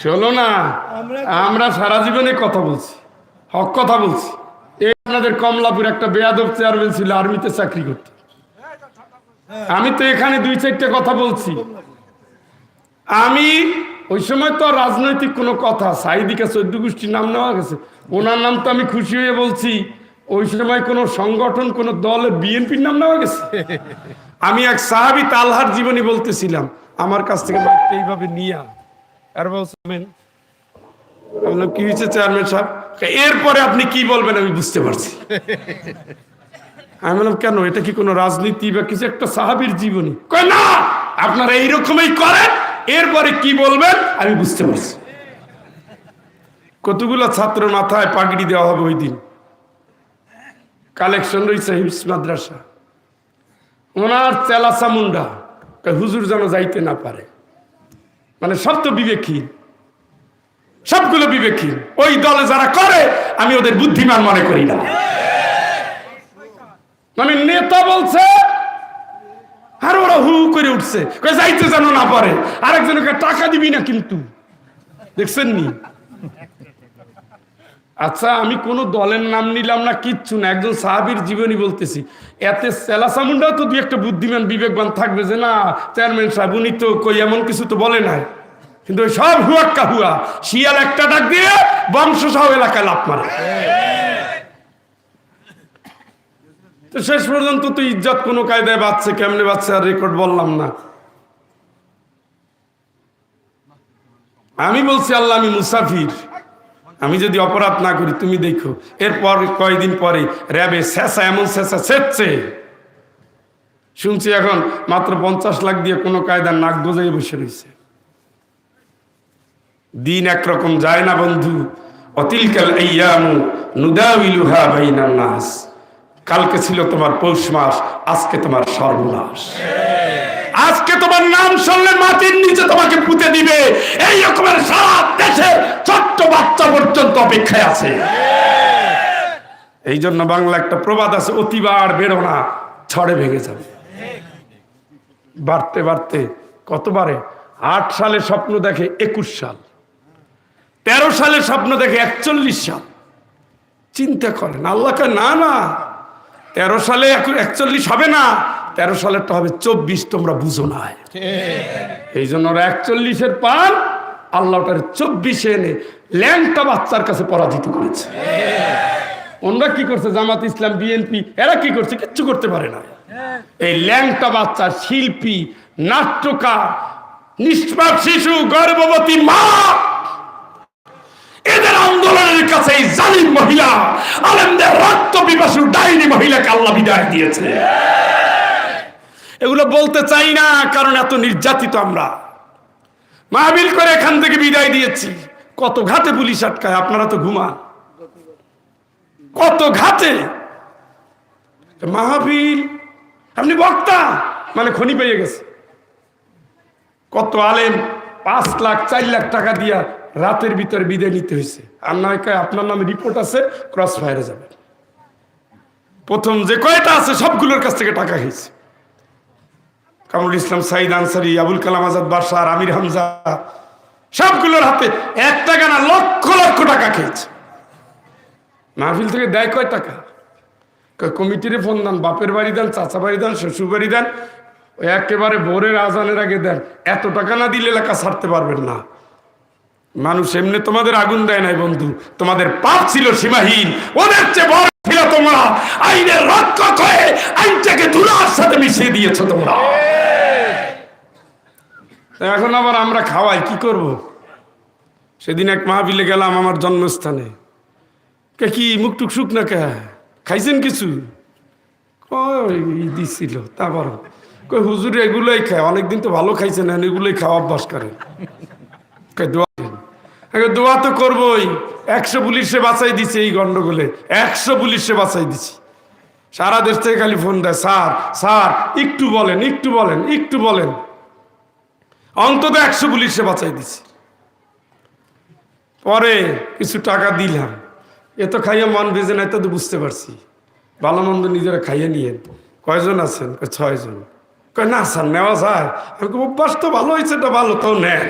চলো না। আমরা সারা জীবনে কথা বলছি হক কথা বলছি। এই আপনাদের কমলাপুর একটা বেয়াদব চেয়ারম্যান ছিল আর্মিতে চাকরি করত। আমি তো এখানে দুই চারটে কথা বলছি। আমি ওই সময় তো রাজনৈতিক কোনো কথা সাইদিকে চোদ্দ গোষ্ঠীর নাম নেওয়া গেছে। ওনার নাম তো আমি খুশি হয়ে বলছি ওই সময় কোনো সংগঠন কোনো দল বিএনপির নাম নেওয়া গেছে? আমি এক সাহাবি তালহার জীবনী বলতেছিলাম আমার কাছ থেকে এইভাবে নিয়ে। কি হয়েছে চেয়ারম্যান সাহেব? এরপরে আপনি কি বলবেন আমি বুঝতে পারছি। আমি বললাম, কেন? এটা কি কোনো রাজনীতি বা কিছু একটা সাহাবির জীবনী? না! আপনারা এইরকমই করেন, এরপরে কি বলবেন আমি বুঝতে পারছি। কতগুলো ছাত্র মাথায় পাগড়ি দেওয়া হবে ওই দিন। কালেকশন রয়েছে হিমস মাদ্রাসা। ওনার চেলাসা মুন্ডা। হুজুর যেন যাইতে না পারে। মানে সব তো বিবেকহীন। সবগুলো বিবেকহীন। ওই দলে যারা করে, আমি ওদের বুদ্ধিমান মনে করি না। মানে নেতা বলছে, আর ওরা হু করে উঠছে। যাইতে যেন না পারে। আরেকজনকে টাকা দিবি না কিন্তু। দেখছেন নি? আচ্ছা আমি কোন দলের নাম নিলাম না, কিচ্ছু না, একজন সাহাবির জীবনী বলতেছি। এতে সেলাসামুন্ডাও তো দুই একটা বুদ্ধিমান, বিবেকবান থাকবে যে না, চেয়ারম্যান সাহেব, উনি তো কই, এমন কিছু তো বলে নাই। কিন্তু ওই সব হুয়াক্কা হুয়া, শিয়াল একটা ডাক দিয়ে বংশ সহ এলাকায় লাভ মারে। তো শেষ পর্যন্ত তো ইজ্জত কোনো কায়দায় বাচ্চে কেমনে বাচ্চা আর রেকর্ড বললাম না। আমি বলছি, আল্লাহ আমি মুসাফির। আমি যদি অপরাধ না করি, তুমি দেখো, এরপর কয়েকদিন পরে র্যাবে শেষা এমন শেষা ছেচ্ছে। শুনছি এখন মাত্র পঞ্চাশ লাখ দিয়ে কোনো কায়দার নাক গোজাই বসে রয়েছে দিন একরকম যায় না বন্ধু। অতিলকাল নাস। কালকে ছিল তোমার পৌষ মাস, আজকে তোমার সর্বনাশ। আজকে তোমার নাম শুনলে মাটির নিচে তোমাকে পুঁতে দিবে। এই রকমের সারা দেশে ছোট্ট বাচ্চা পর্যন্ত অপেক্ষায় আছে। এই জন্য বাংলা একটা প্রবাদ আছে, অতিবার বেরো না ছড়ে ভেঙে যাবে। বাড়তে বাড়তে কতবারে? আট সালে স্বপ্ন দেখে একুশ সাল, তেরো সালে স্বপ্ন দেখে একচল্লিশ সাল। চিন্তা করেন আল্লাহকে না না, তেরো সালে একচল্লিশ হবে না তেরো সালেরটা হবে চব্বিশ তোমরা বুঝো না। এই জন্য ওরা একচল্লিশের পান আল্লাহ ওটার চব্বিশে এনে ল্যাংটা বাচ্চার কাছে পরাজিত করেছে। ওনরা কি করছে? জামাত ইসলাম বিএনপি এরা কি করছে? কিচ্ছু করতে পারে না। এই ল্যাংটা বাচ্চা শিল্পী নাট্যকার নিষ্পাপ শিশু গর্ভবতী মা এদের আন্দোলনের কাছে এই জালিম মহিলা আলেমদের রক্ত পিপাসু ডাইনি মহিলাকে আল্লাহ বিদায় দিয়েছে। এগুলো বলতে চাই না, কারণ এত নির্যাতিত আমরা। মাহবিল করে এখান থেকে বিদায় দিয়েছি। কত ঘাতে পুলিশ আটকায়, আপনারা তো ঘুমান। কত ঘাতে। মাহবিল, আপনি বক্তা মানে খনি পেয়ে গেছে। কত আলেম, পাঁচ লাখ, চার লাখ টাকা দিয়া রাতের ভিতরে বিদায় নিতে হয়েছে। আর কয় আপনার নামে রিপোর্ট আছে ক্রস ফায়ারে যাবে। প্রথম যে কয়টা আছে, সবগুলোর কাছ থেকে টাকা খেয়েছে। কামরুল ইসলাম সাইদ আনসারি, আবুল কালাম আজাদ বাসার আমির হামজা, সবগুলোর হাতে এক টাকা না লক্ষ লক্ষ টাকা খেয়েছে। মাহফিল থেকে দেয় কয় টাকা? কমিটিরে ফোন দেন, বাপের বাড়ি দেন, চাচা বাড়ি দেন, শ্বশুর বাড়ি দেন একেবারে ভোরের আজানের আগে দেন। এত টাকা না দিলে এলাকা ছাড়তে পারবেন না। মানুষ এমনি তোমাদের আগুন দেয় নাই বন্ধু। তোমাদের পাপ ছিল সীমাহীন। ওদের চেয়ে বড় ছিল তোমরা, আইনের রক্ষক হয়ে আইনটাকে ধুলার সাথে মিশিয়ে দিয়েছ তোমরা। এখন আবার আমরা খাওয়াই, কি করব। সেদিন এক মাহবিলে গেলাম আমার জন্মস্থানে। কে কি মুখ টুক শুক না কে? খাইছেন কিছু? দিছিল, তা বড় কই, হুজুর এগুলোই খায়, অনেকদিন তো ভালো খাইছেন, এগুলোই খাওয়া অভ্যাস করেন দোয়া তো করবোই। একশো পুলিশে বাঁচাই দিছে এই গন্ডগোলে। একশো পুলিশে বাঁচাই দিছি। সারা দেশ থেকে খালি ফোন দেয়, স্যার স্যার, একটু বলেন একটু বলেন একটু বলেন। অন্তত একশো পুলিশে বাঁচাই দিছি। পরে কিছু টাকা দিলাম। এ তো খাইয়ে মন বেজে নাই, তো বুঝতে পারছি। ভালো মন্দ নিজেরা খাইয়ে নিয়ে কয়জন আছেন? ছয়জন। কয়, না স্যার, নেওয়া যায়। অভ্যাস তো ভালো হয়েছে তো ভালো তাও নেন।